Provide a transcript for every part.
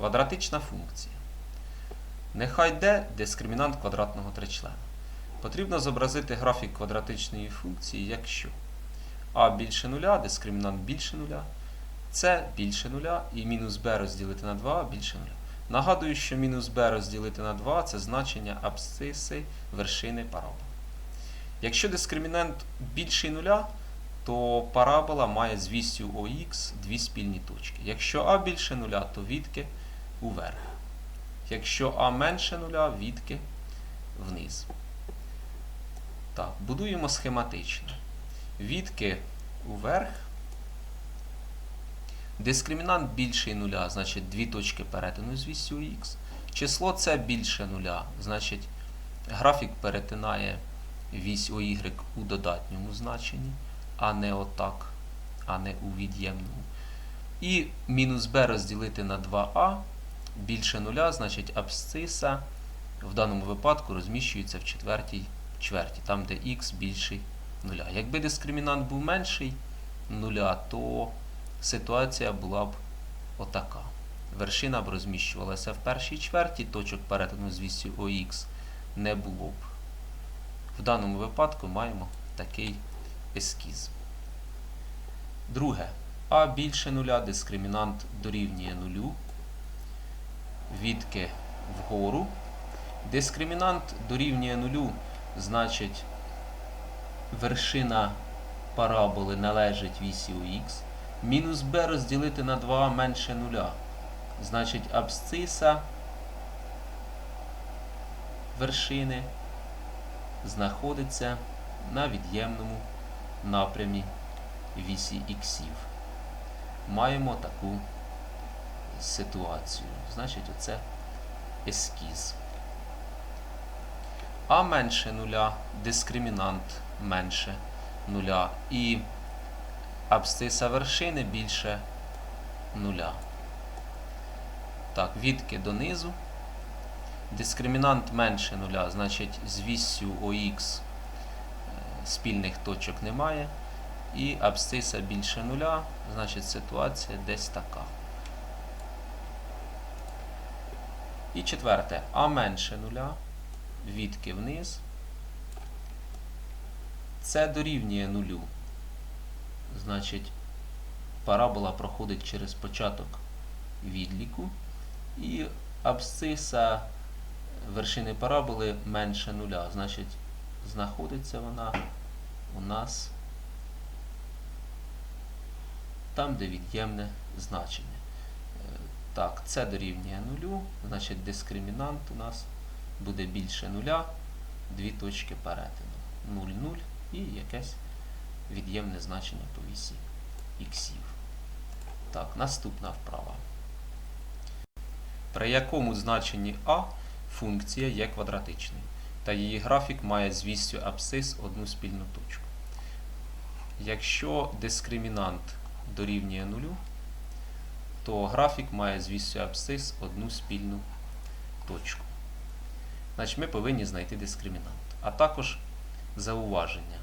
Квадратична функція. Нехай d дискримінант квадратного тричлена. Потрібно зобразити графік квадратичної функції, якщо а більше нуля, дискримінант більше нуля, c більше нуля і мінус b розділити на 2 більше нуля. Нагадую, що мінус b розділити на 2 це значення абсциси вершини параболи. Якщо дискримінант більший нуля, то парабола має з вістю ОХ дві спільні точки. Якщо а більше нуля, то відки уверх. Якщо а менше нуля, відки вниз. Так, будуємо схематично. Відки уверх. Дискримінант більший нуля, значить дві точки перетину з вістю х. Число це більше нуля, значить графік перетинає вісь OY у додатньому значенні, а не отак, а не у від'ємному. І мінус b розділити на 2а більше нуля, значить абсциса в даному випадку розміщується в четвертій чверті, там де х більший нуля. Якби дискримінант був менший нуля, то ситуація була б отака. Вершина б розміщувалася в першій чверті, точок перетину з вісю ОХ не було б. В даному випадку маємо такий ескіз. Друге. А більше нуля, дискримінант дорівнює нулю. Відки вгору. Дискримінант дорівнює нулю, значить вершина параболи належить вісі х. Мінус b розділити на 2 менше нуля. Значить абсциса вершини знаходиться на від'ємному напрямі вісі іксів. Маємо таку ситуацію. Значить, оце ескіз. А менше нуля, дискримінант менше нуля. І абсциса вершини більше нуля. Так, відки донизу. Дискримінант менше нуля, значить з віссю ОХ е, спільних точок немає. І абсциса більше нуля, значить ситуація десь така. І четверте, а менше нуля, відки вниз. Це дорівнює нулю. Значить, парабола проходить через початок відліку. І абсциса вершини параболи менше нуля. Значить, знаходиться вона у нас там, де від'ємне значення. Так, це дорівнює нулю, значить дискримінант у нас буде більше нуля, дві точки перетину. 0, 0 і якесь від'ємне значення по вісі іксів. Так, наступна вправа. При якому значенні а функція є квадратичною, та її графік має з вістю абсцис одну спільну точку. Якщо дискримінант дорівнює нулю, то графік має з вістю абсцис одну спільну точку. Значить, ми повинні знайти дискримінант. А також зауваження.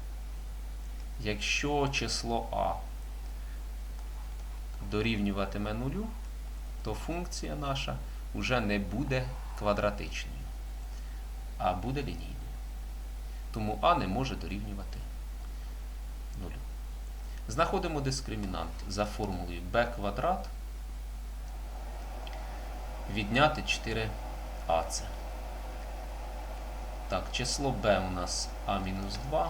Якщо число а дорівнюватиме нулю, то функція наша вже не буде квадратичною, а буде лінійною. Тому а не може дорівнювати нулю. Знаходимо дискримінант за формулою b квадрат відняти 4ac. Так, число b у нас a-2.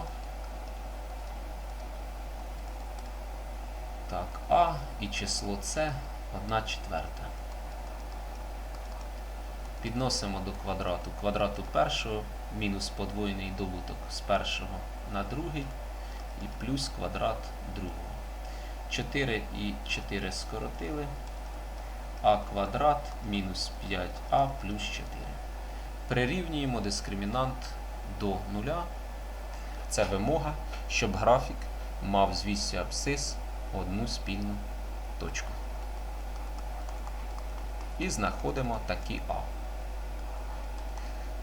Так, а і число С 1 четверта. Підносимо до квадрату квадрату першого мінус подвоєний добуток з першого на другий і плюс квадрат другого. 4 і 4 скоротили. А квадрат мінус 5а плюс 4. Прирівнюємо дискримінант до нуля. Це вимога, щоб графік мав з вісі абсцис одну спільну точку. І знаходимо такі А.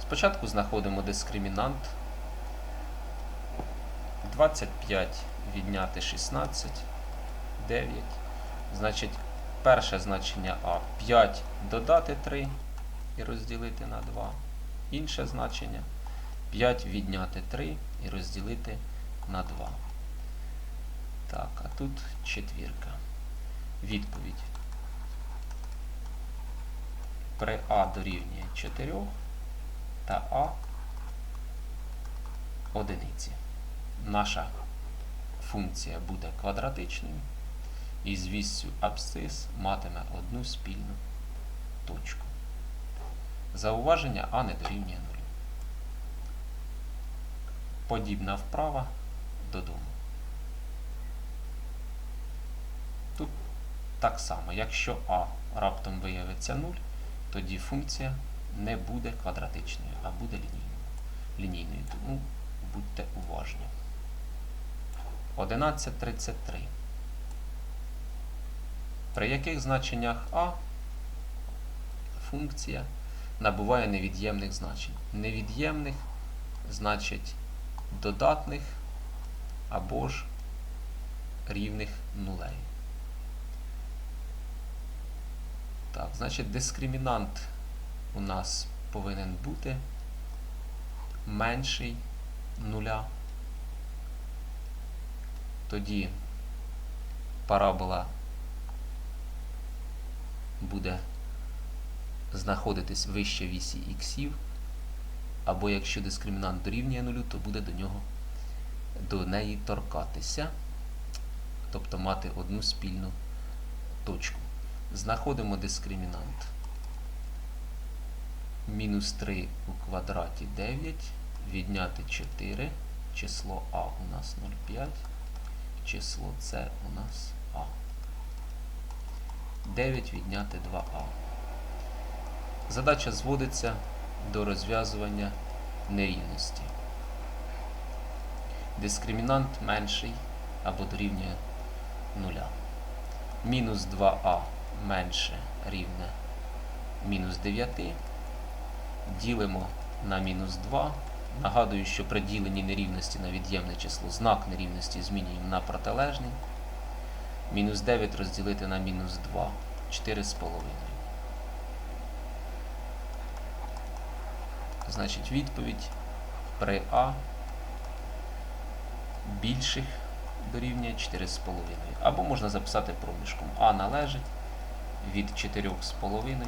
Спочатку знаходимо дискримінант 25 відняти 16, 9. Значить, перше значення А 5 додати 3 і розділити на 2. Інше значення 5 відняти 3 і розділити на 2. Так, а тут четвірка. Відповідь. При А дорівнює 4 та А одиниці. Наша функція буде квадратичною і з віссю абсцис матиме одну спільну точку. Зауваження А не дорівнює нулю. Подібна вправа додому. Тут так само, якщо А раптом виявиться 0, тоді функція не буде квадратичною, а буде лінійною. лінійною. Тому будьте уважні. 11.33. При яких значеннях А функція набуває невід'ємних значень. Невід'ємних значить додатних або ж рівних нулей. Так, значить, дискримінант у нас повинен бути менший нуля. Тоді парабола буде знаходитись вище вісі іксів, або якщо дискримінант дорівнює нулю, то буде до нього до неї торкатися, тобто мати одну спільну точку. Знаходимо дискримінант. Мінус 3 у квадраті 9, відняти 4, число А у нас 0,5, число С у нас А. 9 відняти 2А. Задача зводиться до розв'язування нерівності. Дискримінант менший або дорівнює 0. Мінус 2а менше рівне мінус 9. Ділимо на мінус 2. Нагадую, що при діленні нерівності на від'ємне число знак нерівності змінюємо на протилежний. Мінус 9 розділити на мінус 2. 4,5. Значить, відповідь при А більших дорівнює 4,5. Або можна записати проміжком. А належить від 4,5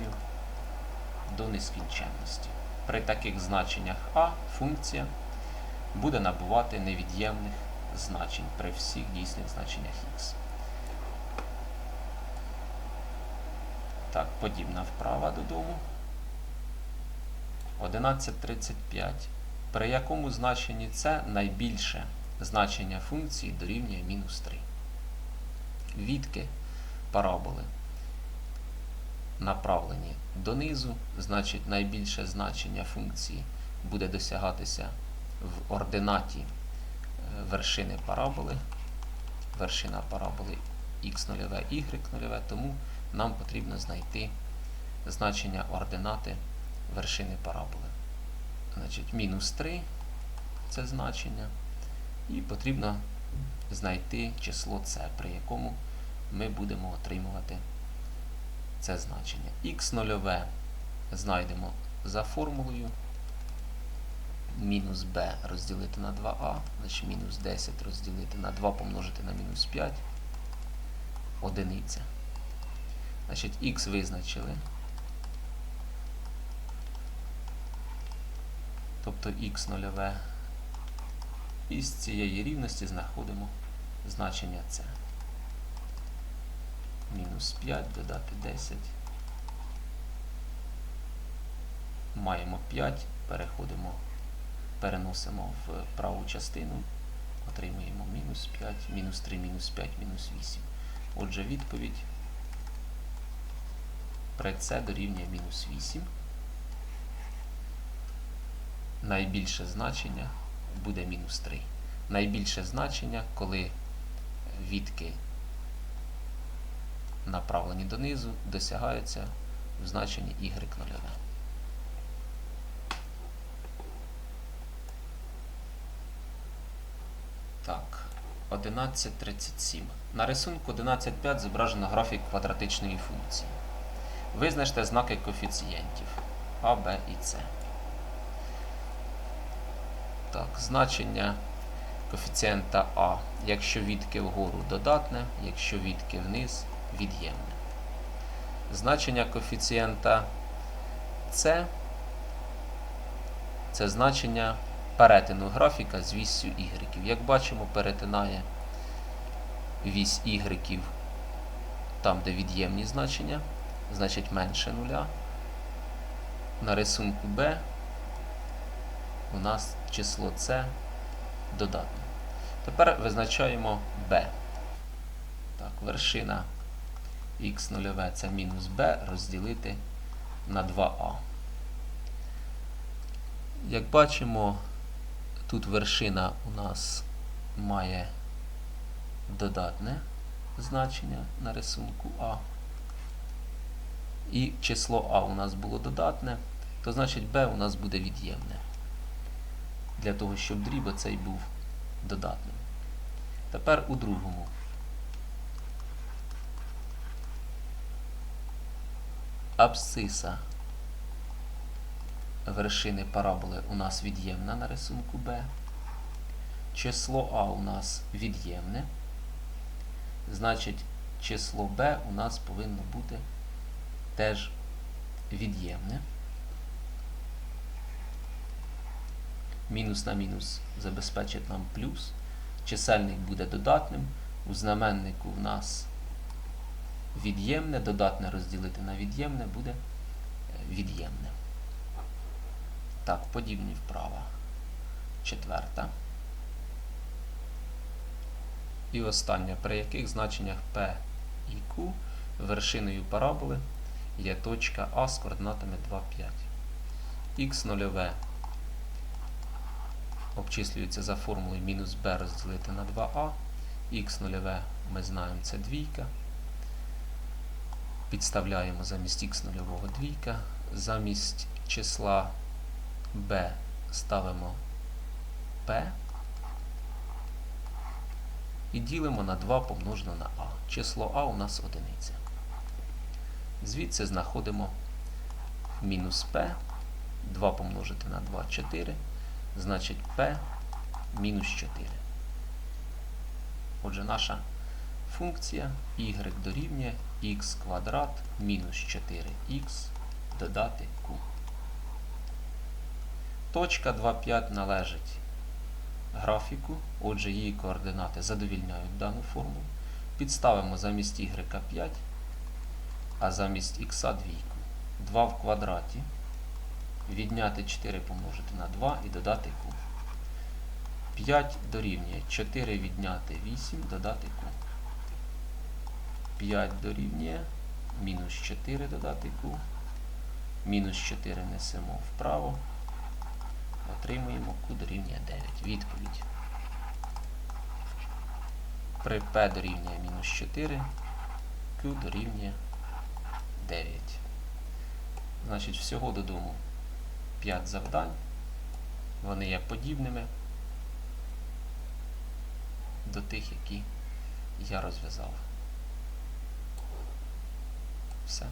до нескінченності. При таких значеннях А функція буде набувати невід'ємних значень при всіх дійсних значеннях х. Так, подібна вправа додому. 11.35. При якому значенні це найбільше значення функції дорівнює мінус 3. Відки параболи направлені донизу, значить найбільше значення функції буде досягатися в ординаті е, вершини параболи. Вершина параболи x0, y0, тому нам потрібно знайти значення ординати вершини параболи. Значить, мінус 3 це значення. І потрібно знайти число С, при якому ми будемо отримувати це значення. Х0 знайдемо за формулою. Мінус b розділити на 2а, значить мінус 10 розділити на 2 помножити на мінус 5. Одиниця. Значить, х визначили. Тобто х0. І з цієї рівності знаходимо значення С. Мінус 5 додати 10. Маємо 5, переходимо, переносимо в праву частину, отримуємо мінус 5, мінус 3, мінус 5, мінус 8. Отже, відповідь при С дорівнює мінус 8. Найбільше значення буде мінус 3. Найбільше значення, коли відки направлені донизу, досягаються в значенні y0. Так, 11.37. На рисунку 11.5 зображено графік квадратичної функції. Визначте знаки коефіцієнтів А, Б і С. Так, значення коефіцієнта А, якщо відки вгору додатне, якщо відки вниз від'ємне. Значення коефіцієнта С це значення перетину графіка з віссю y. Як бачимо, перетинає вісь y там, де від'ємні значення, значить менше нуля. На рисунку B у нас число С додатне. Тепер визначаємо B. Так, вершина х0 це мінус b розділити на 2а. Як бачимо, тут вершина у нас має додатне значення на рисунку А. І число А у нас було додатне, то значить b у нас буде від'ємне. Для того, щоб дріб цей був додатним. Тепер у другому. Абсциса вершини параболи у нас від'ємна на рисунку b. Число А у нас від'ємне. Значить, число b у нас повинно бути теж від'ємне. Мінус на мінус забезпечить нам плюс. Чисельник буде додатним. У знаменнику в нас від'ємне, додатне розділити на від'ємне буде е, від'ємне. Так, подібні вправа. Четверта. І остання, при яких значеннях P і Q вершиною параболи є точка А з координатами 2, 5. Х нульове обчислюється за формулою мінус b розділити на 2а. Х нульове ми знаємо це двійка. Підставляємо замість х нульового двійка. Замість числа b ставимо p і ділимо на 2 помножено на а. Число а у нас одиниця. Звідси знаходимо мінус p. 2 помножити на 2 4. Значить p мінус 4. Отже, наша функція y дорівнює x квадрат мінус 4х додати q. Точка 2,5 належить графіку, отже, її координати задовільняють дану формулу. Підставимо замість y 5, а замість х двійку. 2 в квадраті. Відняти 4 помножити на 2 і додати q. 5 дорівнює 4 відняти 8, додати q. 5 дорівнює мінус 4 додати q. Мінус 4 несемо вправо. Отримуємо q дорівнює 9. Відповідь. При p дорівнює мінус 4, q дорівнює 9. Значить, всього додому 5 завдань. Вони є подібними до тих, які я розв'язав. Все.